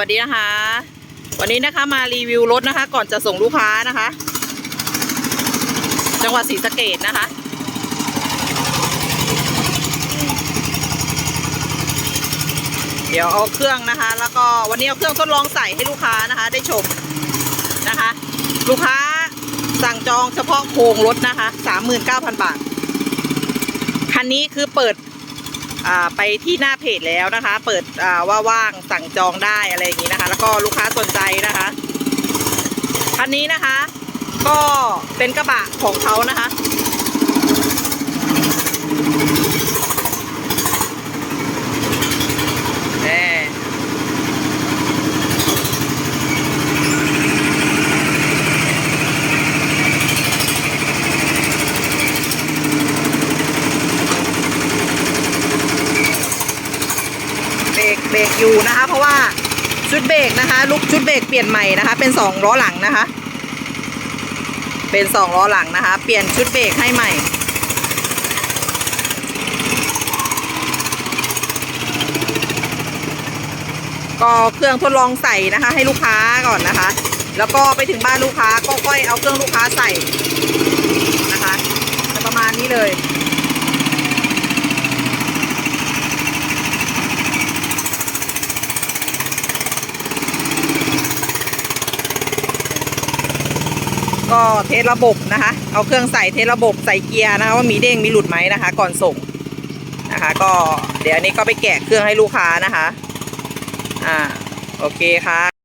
สวัสดีนะคะ วันนี้นะคะมารีวิวรถนะคะ ก่อนจะส่งลูกค้านะคะ จังหวัดศรีสะเกดนะคะ เดี๋ยวเอาเครื่องนะคะ แล้วก็วันนี้เอาเครื่องทดลองใส่ให้ลูกค้านะคะ ได้ชมนะคะ ลูกค้าสั่งจองเฉพาะโครงรถนะคะ39,000บาท คันนี้คือเปิด ไปที่หน้าเพจแล้วนะคะ เปิดว่าว่างสั่งจองได้อะไรอย่างนี้นะคะ แล้วก็ลูกค้าสนใจนะคะคันนี้นะคะ ก็เป็นกระบะของเขานะคะ แน่ เบรกอยู่นะคะ เพราะว่าชุดเบรกนะคะ ลุกชุดเบรกเปลี่ยนใหม่นะคะ เป็นสองล้อหลังนะคะ เป็นสองล้อหลังนะคะ เปลี่ยนชุดเบรกให้ใหม่ก็เครื่องทดลองใส่นะคะ ให้ลูกค้าก่อนนะคะ แล้วก็ไปถึงบ้านลูกค้าก็ค่อยเอาเครื่องลูกค้าใส่นะคะจะประมาณนี้เลย ก็เทสระบบนะคะ เอาเครื่องใส่เทสระบบใส่เกียร์นะคะว่ามีเด้งมีหลุดไหมนะคะ ก่อนส่งนะคะ ก็เดี๋ยวอันนี้ก็ไปแกะเครื่องให้ลูกค้านะคะ อ่าโอเคค่ะ